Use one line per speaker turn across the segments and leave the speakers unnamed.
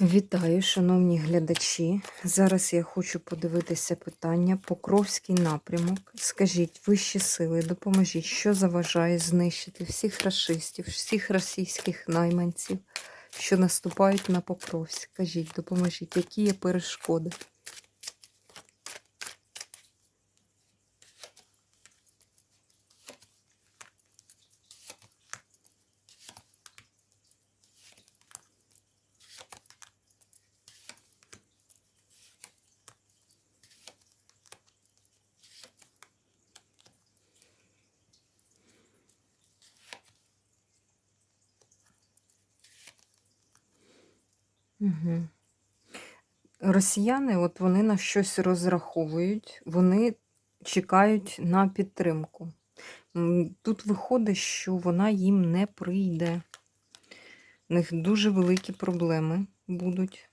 Вітаю, шановні глядачі. Зараз я хочу подивитися питання Покровський напрямок. Скажіть, вищі сили, допоможіть, що заважає знищити всіх расистів, всіх російських найманців, що наступають на Покровськ. Скажіть, допоможіть, які є перешкоди? Угу. Росіяни, от вони на щось розраховують, вони чекають на підтримку. Тут виходить, що вона їм не прийде. У них дуже великі проблеми будуть.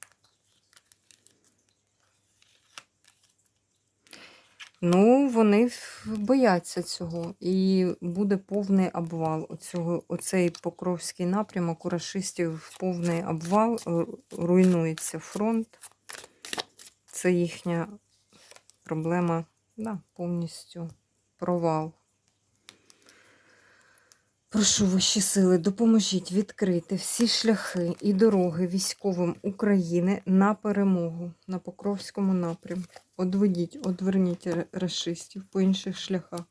Ну, вони бояться цього. І буде повний обвал. Оцього, оцей Покровський напрямок у рашистів повний обвал, е, руйнується фронт. Це їхня проблема, да, повністю провал. Прошу вищі сили, допоможіть відкрити всі шляхи і дороги військовим України на перемогу на Покровському напрямку. Одведіть, одверніть ра- рашистів по інших шляхах.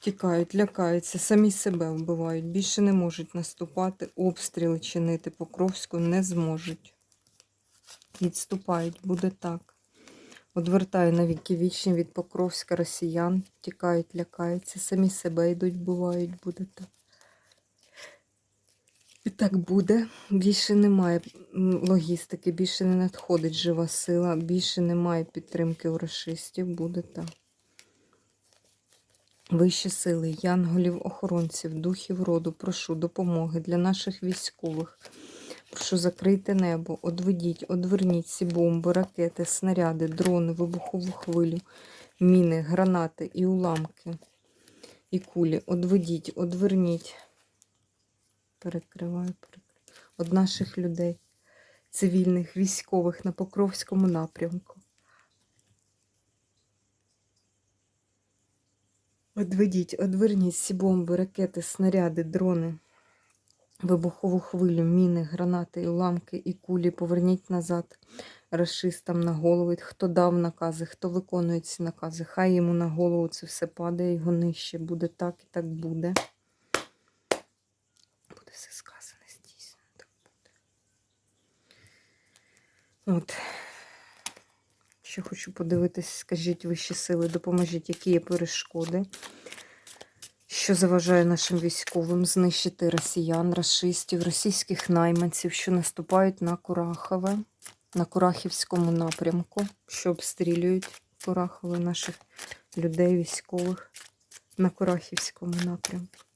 Тікають, лякаються, самі себе вбивають, більше не можуть наступати, обстріли чинити Покровську не зможуть. Відступають, буде так. Одвертаю на віки вічні від Покровська росіян, тікають, лякаються, самі себе йдуть, бувають, буде так. І так буде. Більше немає логістики, більше не надходить жива сила, більше немає підтримки у расистів, буде. Вищі сили, янголів, охоронців, духів роду, прошу допомоги для наших військових. Прошу закрийте небо, одведіть, одверніть ці бомби, ракети, снаряди, дрони, вибухову хвилю, міни, гранати і уламки, і кулі. Одведіть, одверніть. Перекриваю, перекриваю. Од наших людей, цивільних, військових на Покровському напрямку. Одведіть, одверніть ці бомби, ракети, снаряди, дрони, вибухову хвилю, міни, гранати, уламки і кулі. Поверніть назад расистам на голови. Хто дав накази, хто виконує ці накази. Хай йому на голову це все падає, його нижче. Буде так і так буде. Буде все сказане, здійснено. Так буде. От. Ще хочу подивитись, скажіть вищі сили, допоможіть, які є перешкоди, що заважає нашим військовим знищити росіян, расистів, російських найманців, що наступають на Курахове, на Курахівському напрямку, що обстрілюють Курахове наших людей, військових на Курахівському напрямку.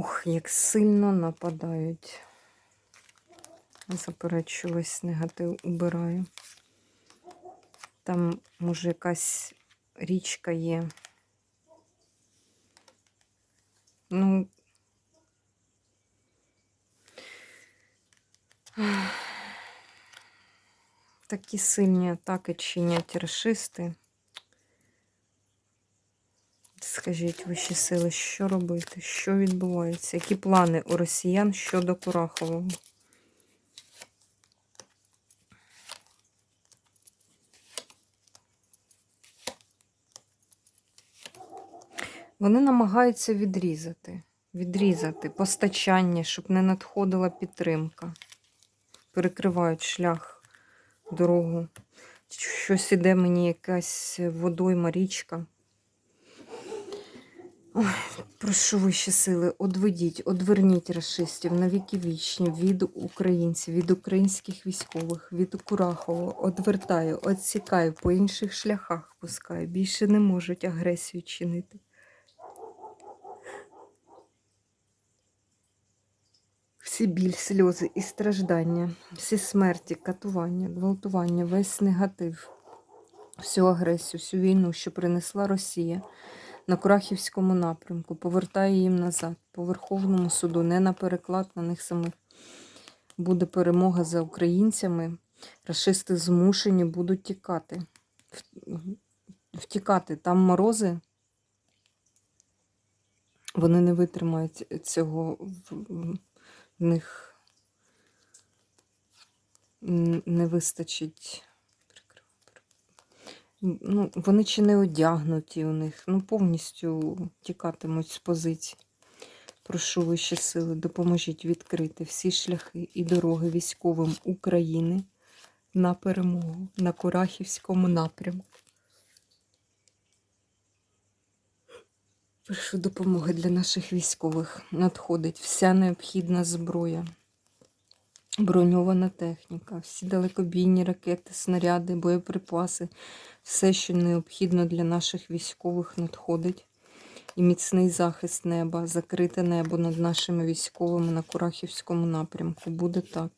Ух, як сильно нападають. Заперечу весь негатив убираю. Там, може, якась річка є. Ну. Такі сильні атаки чинять расисти. Скажіть вищі сили, що робити? Що відбувається? Які плани у росіян щодо Курахового? Вони намагаються відрізати, відрізати постачання, щоб не надходила підтримка. Перекривають шлях, дорогу. Щось іде мені якась водойма, річка. Ой, прошу вищі сили, одведіть, одверніть расистів на віки вічні від українців, від українських військових, від Курахова. Одвертаю, відсікаю, по інших шляхах пускаю. Більше не можуть агресію чинити. Всі біль, сльози і страждання, всі смерті, катування, гвалтування, весь негатив, всю агресію, всю війну, що принесла Росія на Курахівському напрямку, повертає їм назад, по Верховному суду, не на переклад на них самих. Буде перемога за українцями. Рашисти змушені будуть тікати. Втікати. Там морози. Вони не витримають цього в, них не вистачить. Ну, вони чи не одягнуті у них, ну повністю тікатимуть з позицій. Прошу вищі сили, допоможіть відкрити всі шляхи і дороги військовим України на перемогу на Курахівському напрямку. Прошу допомоги для наших військових. Надходить вся необхідна зброя, броньована техніка, всі далекобійні ракети, снаряди, боєприпаси, все, що необхідно для наших військових, надходить. І міцний захист неба, закрите небо над нашими військовими на Курахівському напрямку. Буде так.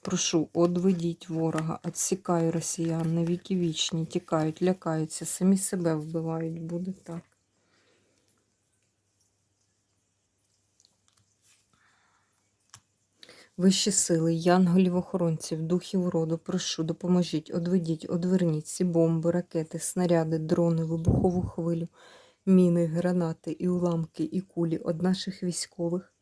Прошу, одведіть ворога, відсікаю росіян, на віки вічні, тікають, лякаються, самі себе вбивають. Буде так. Вищі сили, янголів охоронців, духів роду, прошу, допоможіть, одведіть, одверніть ці бомби, ракети, снаряди, дрони, вибухову хвилю, міни, гранати, і уламки, і кулі од наших військових.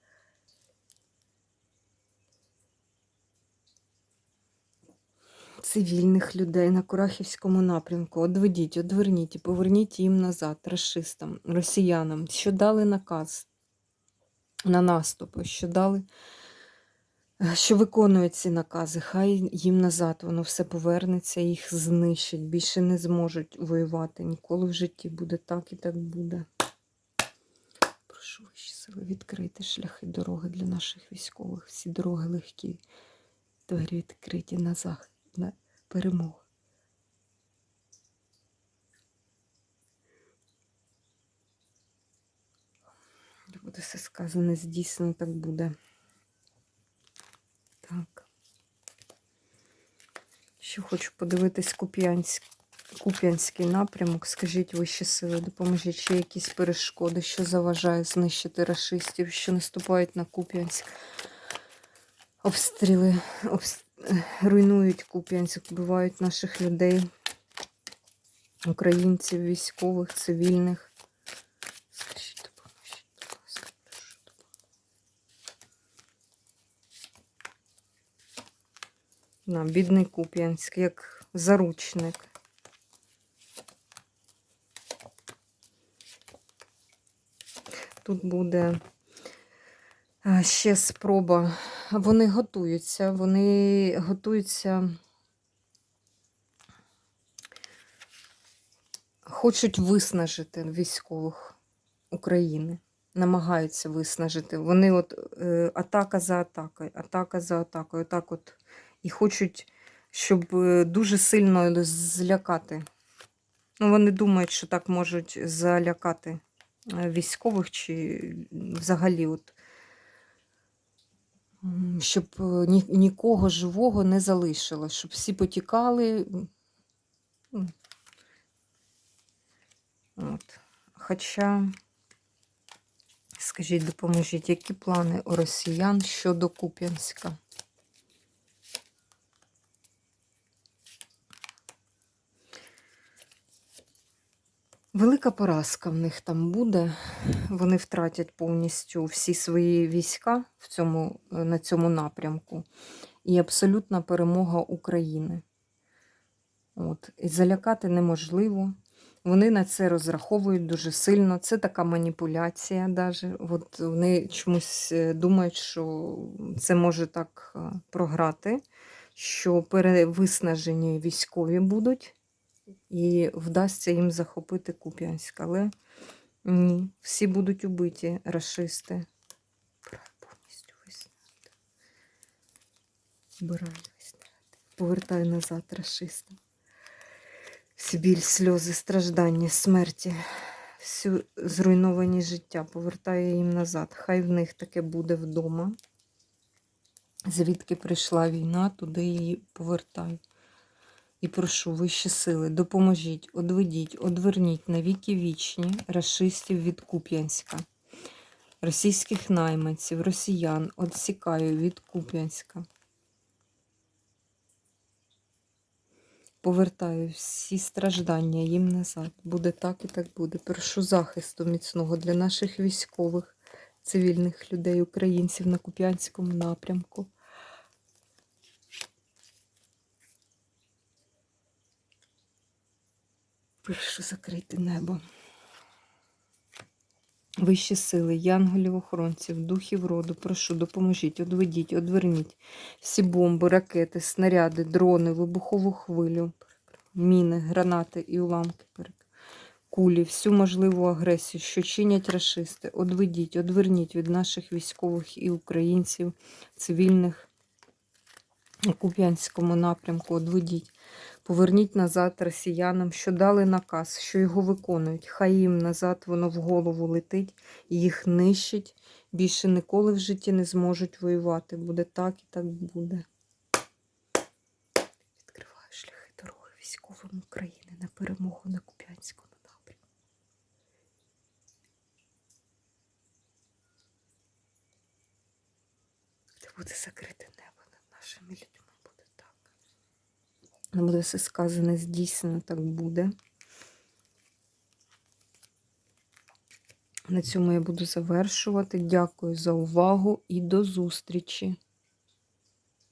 Цивільних людей на Курахівському напрямку. Одведіть, одверніть і поверніть їм назад, расистам, росіянам, що дали наказ на наступи, що дали що виконують ці накази, хай їм назад воно все повернеться, їх знищить, більше не зможуть воювати. Ніколи в житті буде так і так буде. Прошу вищі сили відкрити шляхи дороги для наших військових. Всі дороги легкі, двері відкриті на захід, на перемогу. Буде все сказане, здійснено, так буде. Ще хочу подивитись Куп'янськ... Куп'янський напрямок. Скажіть вищі сили, допоможіть, чи якісь перешкоди, що заважає знищити рашистів, що наступають на Куп'янськ. Обстріли обс... руйнують Куп'янськ, вбивають наших людей, українців, військових, цивільних. Скажіть, допоможіть, будь ласка, прошу На, бідний Куп'янськ, як заручник. Тут буде ще спроба. Вони готуються, вони готуються, хочуть виснажити військових України. Намагаються виснажити. Вони от е, атака за атакою, атака за атакою. Отак от і хочуть, щоб е, дуже сильно злякати. Ну, вони думають, що так можуть залякати е, військових чи взагалі, от, щоб е, ні, нікого живого не залишилось, щоб всі потікали. От. Хоча, скажіть, допоможіть, які плани у росіян щодо Куп'янська? Велика поразка в них там буде. Вони втратять повністю всі свої війська в цьому, е, на цьому напрямку. І абсолютна перемога України. От. І залякати неможливо. Вони на це розраховують дуже сильно. Це така маніпуляція. Даже. От вони чомусь е, думають, що це може так е, програти, що перевиснажені військові будуть і вдасться їм захопити Куп'янськ. Але ні, всі будуть убиті. Вбираю повністю виснажити. Вбираю виснажити. Повертаю назад рашистам. Всі біль, сльози, страждання, смерті, всю зруйновані життя повертаю їм назад. Хай в них таке буде вдома. Звідки прийшла війна, туди її повертаю. І прошу вищі сили, допоможіть, одведіть, одверніть на віки вічні рашистів від Куп'янська, російських найманців, росіян одсікаю від Куп'янська. Повертаю всі страждання їм назад. Буде так і так буде. Прошу захисту міцного для наших військових, цивільних людей, українців на Куп'янському напрямку. Прошу закрити небо. Вищі сили, янголів, охоронців, духів роду, прошу, допоможіть, одведіть, одверніть всі бомби, ракети, снаряди, дрони, вибухову хвилю, міни, гранати і уламки, кулі, всю можливу агресію, що чинять рашисти. Одведіть, одверніть від наших військових і українців, цивільних на Куп'янському напрямку, одведіть. Поверніть назад росіянам, що дали наказ, що його виконують. Хай їм назад воно в голову летить, їх нищить. Більше ніколи в житті не зможуть воювати. Буде так і так буде. Відкриваю шляхи дороги військовим України на перемогу на Куп'янському напрямку. Де буде закрите небо над нашими людьми. Не буде все сказане, здійснено, так буде. На цьому я буду завершувати. Дякую за увагу і до зустрічі!